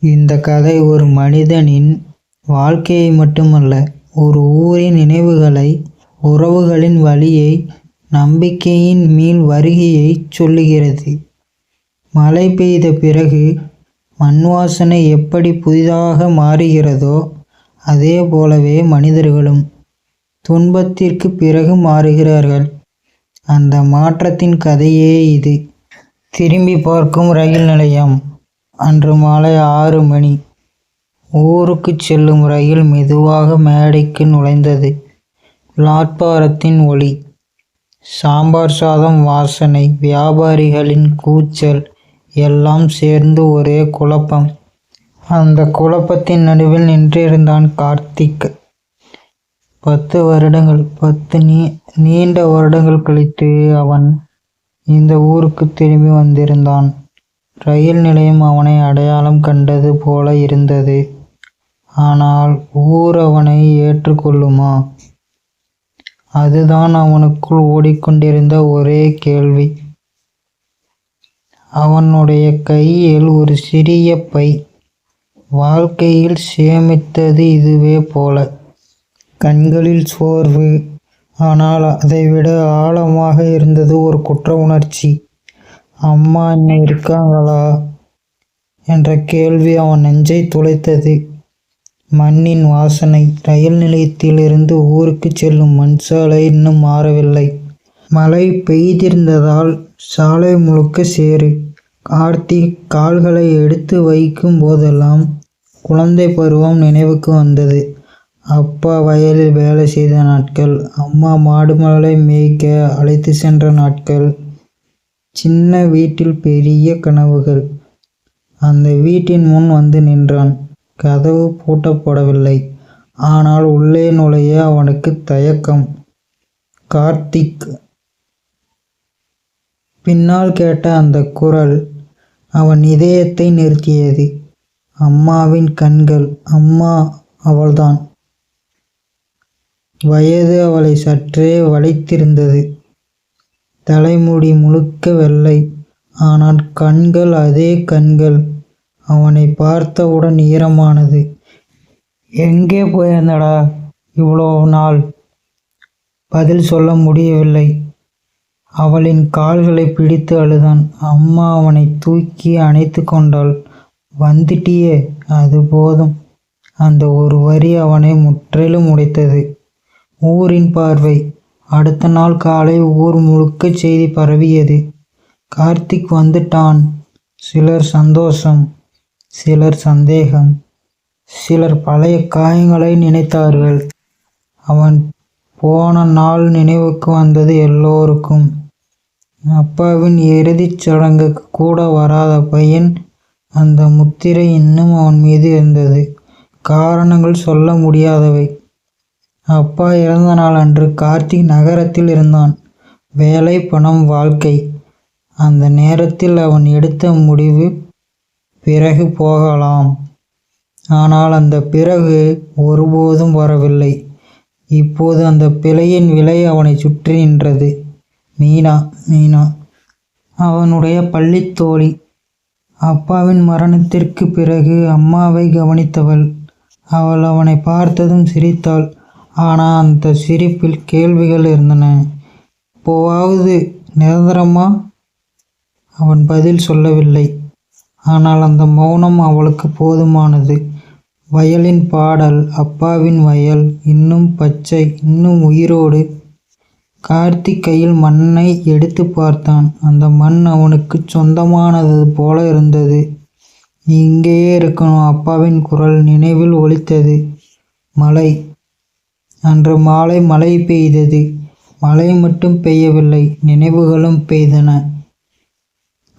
இந்த கதை ஒரு மனிதனின் வாழ்க்கையை மட்டுமல்ல, ஒரு ஊரின் நினைவுகளை, உறவுகளின் வழியை நம்பிக்கையின் மீள் வருகையைச் சொல்லுகிறது. மழை பெய்த பிறகு மண் வாசனை எப்படி புதிதாக மாறுகிறதோ, அதே போலவே மனிதர்களும் துன்பத்திற்குப் பிறகு மாறுகிறார்கள். அந்த மாற்றத்தின் கதையே இது. திரும்பிப் பார்க்கும் ரயில் நிலையம். அன்று மாலை ஆறு மணி. ஊருக்குச் செல்லும் ரயில் மெதுவாக மேடைக்கு நுழைந்தது. பிளாட்பாரத்தின் ஒலி. சாம்பார் சாதம் வாசனை வியாபாரிகளின் கூச்சல் எல்லாம் சேர்ந்து ஒரே குழப்பம். அந்தக் குழப்பத்தின் நடுவில் நின்றிருந்தான் கார்த்திக். பத்து வருடங்கள் பத்து நீண்ட வருடங்கள் கழித்து அவன் இந்த ஊருக்குத் திரும்பி வந்திருந்தான். ரயில் நிலையம் அவனை அடையாளம் கண்டது போல இருந்தது. ஆனால் ஊர் அவனை ஏற்றுக் கொள்ளுமா? அதுதான் அவனுக்குள் ஓடிக்கொண்டிருந்த ஒரே கேள்வி. அவனுடைய கையில் ஒரு சிறிய பை. வாழ்க்கையில் சேமித்தது இதுவே போல. கண்களில் சோர்வு. ஆனால் அதைவிட ஆழமாக இருந்தது ஒரு குற்ற உணர்ச்சி. அம்மா இன்னும் இருக்காங்களா? என்ற கேள்வி அவன் நெஞ்சை துளைத்தது. மண்ணின் வாசனை. ரயில் நிலையத்திலிருந்து ஊருக்கு செல்லும் மண் சாலை இன்னும் மாறவில்லை. மழை பெய்திருந்ததால் சாலை முழுக்க சேரு கார்த்திக் கால்களை எடுத்து வைக்கும் போதெல்லாம் குழந்தை பருவம் நினைவுக்கு வந்தது. அப்பா வயலில் வேலை செய்த நாட்கள். அம்மா மாடுகளை மேய்க்க அழைத்து சென்ற நாட்கள். சின்ன வீட்டில் பெரிய கனவுகள். அந்த வீட்டின் முன் வந்து நின்றான். கதவு பூட்டப்படவில்லை. ஆனால் உள்ளே நுழைய அவனுக்குத் தயக்கம். கார்த்திக். பின்னால் கேட்ட அந்த குரல் அவன் இதயத்தை நிறுத்தியது. அம்மாவின் கண்கள். அம்மா அவள்தான். வயது அவளை சற்றே வளைத்திருந்தது. தலைமுடி முழுக்க வெள்ளை. ஆனால் கண்கள் அதே கண்கள். அவனைப் பார்த்தவுடன் ஈரமானது. எங்கே போயிருந்தடா இவ்வளோ நாள்? பதில் சொல்ல முடியவில்லை. அவளின் கால்களைப் பிடித்து அழுதான். அம்மா அவனைத் தூக்கி அணைத்துக் கொண்டாள். வந்துட்டியே அது போதும். அந்த ஒரு வரி அவனை முற்றிலும் உடைத்தது. ஊரின் பார்வை. அடுத்த நாள் காலை ஊர் முழுக்க செய்தி பரவியது. கார்த்திக் வந்துட்டான். சிலர் சந்தோஷம். சிலர் சந்தேகம். சிலர் பழைய காயங்களை நினைத்தார்கள். அவன் போன நாள் நினைவுக்கு வந்தது எல்லோருக்கும். அப்பாவின் இறுதிச் சடங்குக்கு கூட வராத பையன் அந்த முத்திரை இன்னும் அவன் மீது இருந்தது. காரணங்கள் சொல்ல முடியாதவை. அப்பா இறந்த நாள் அன்று கார்த்திக் நகரத்தில் இருந்தான். வேலை பணம் வாழ்க்கை. அந்த நேரத்தில் அவன் எடுத்த முடிவு பிறகு போகலாம். ஆனால் அந்தப் பிறகு ஒருபோதும் வரவில்லை. இப்போது அந்தப் பிழையின் விலை அவனைச் சுற்றி நின்றது. மீனா. மீனா. அவனுடைய பள்ளித் தோழி. அப்பாவின் மரணத்திற்குப் பிறகு அம்மாவை கவனித்தவள். அவள் அவனைப் பார்த்ததும் சிரித்தாள். ஆனால் அந்த சிரிப்பில் கேள்விகள் இருந்தன. இப்போவாவது நிரந்தரமா? அவன் பதில் சொல்லவில்லை. ஆனால் அந்த மௌனம் அவளுக்கு போதுமானது. வயலின் பாடல். அப்பாவின் வயல். இன்னும் பச்சை. இன்னும் உயிரோடு. கார்த்திக் கையில் மண்ணை எடுத்து பார்த்தான். அந்த மண் அவனுக்குச் சொந்தமானது போல இருந்தது. நீ இங்கேயே இருக்கணும். அப்பாவின் குரல் நினைவில் ஒலித்தது. மலை அன்று மாலை மழை பெய்தது. மழை மட்டும் பெய்யவில்லை. நினைவுகளும் பெய்தன.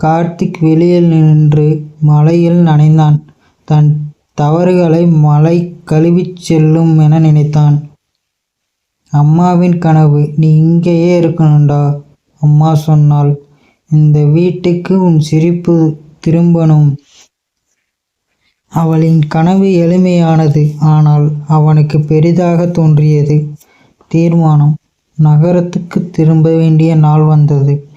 கார்த்திக் வெளியில் நின்று மழையில் நனைந்தான். தன் தவறுகளை மழை கழுவிச் செல்லும் என நினைத்தான். அம்மாவின் கனவு. நீ இங்கேயே இருக்கணும்டா. அம்மா சொன்னாள். இந்த வீட்டுக்கு உன் சிரிப்பு திரும்பணும். அவளின் கனவு எளிமையானது. ஆனால் அவனுக்கு பெரிதாக தோன்றியது. தீர்மானம். நகரத்துக்கு திரும்ப வேண்டிய நாள் வந்தது.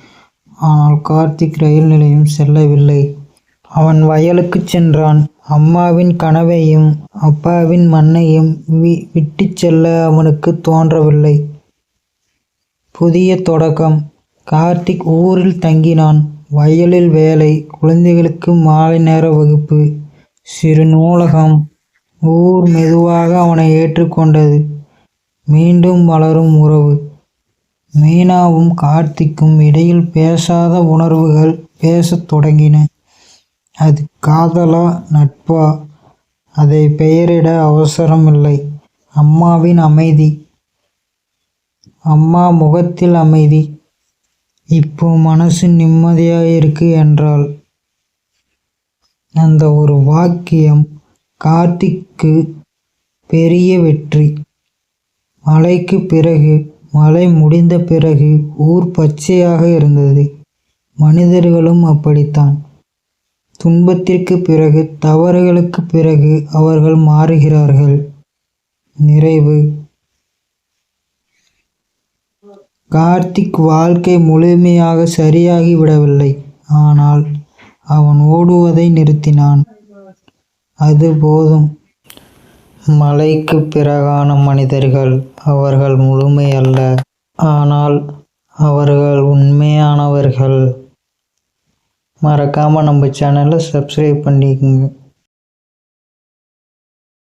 ஆனால் கார்த்திக் ரயில் நிலையம் செல்லவில்லை. அவன் வயலுக்கு சென்றான். அம்மாவின் கனவையும் அப்பாவின் மண்ணையும் வி விட்டுச் செல்ல அவனுக்கு தோன்றவில்லை புதிய தொடக்கம் கார்த்திக் ஊரில் தங்கினான் வயலில் வேலை குழந்தைகளுக்கு மாலை நேர வகுப்பு சிறு நூலகம் ஊர் மெதுவாக அவனை ஏற்றுக்கொண்டது. மீண்டும் வளரும் உறவு. மீனாவும் கார்த்திக்கும் இடையில் பேசாத உணர்வுகள் பேசத் தொடங்கின. அது காதலா நட்பா? அதை பெயரிட அவசரமில்லை. அம்மாவின் அமைதி. அம்மா முகத்தில் அமைதி. இப்போ மனசு நிம்மதியாக இருக்கு என்றாள். அந்த ஒரு வாக்கியம் கார்த்திக்கு பெரிய வெற்றி. மழைக்கு பிறகு மழை முடிந்த பிறகு ஊர் பச்சையாக இருந்தது. மனிதர்களும் அப்படித்தான். துன்பத்திற்கு பிறகு தவறுகளுக்கு பிறகு அவர்கள் மாறுகிறார்கள். நிறைவு. கார்த்திக் வாழ்க்கை முழுமையாக சரியாகி விடவில்லை. ஆனால் அவன் ஓடுவதை நிறுத்தினான். அது போதும். மலைக்கு பிறகான மனிதர்கள் அவர்கள் முழுமை அல்ல. ஆனால் அவர்கள் உண்மையானவர்கள். மறக்காமல் நம்ம சேனலை சப்ஸ்கிரைப் பண்ணிக்கோங்க.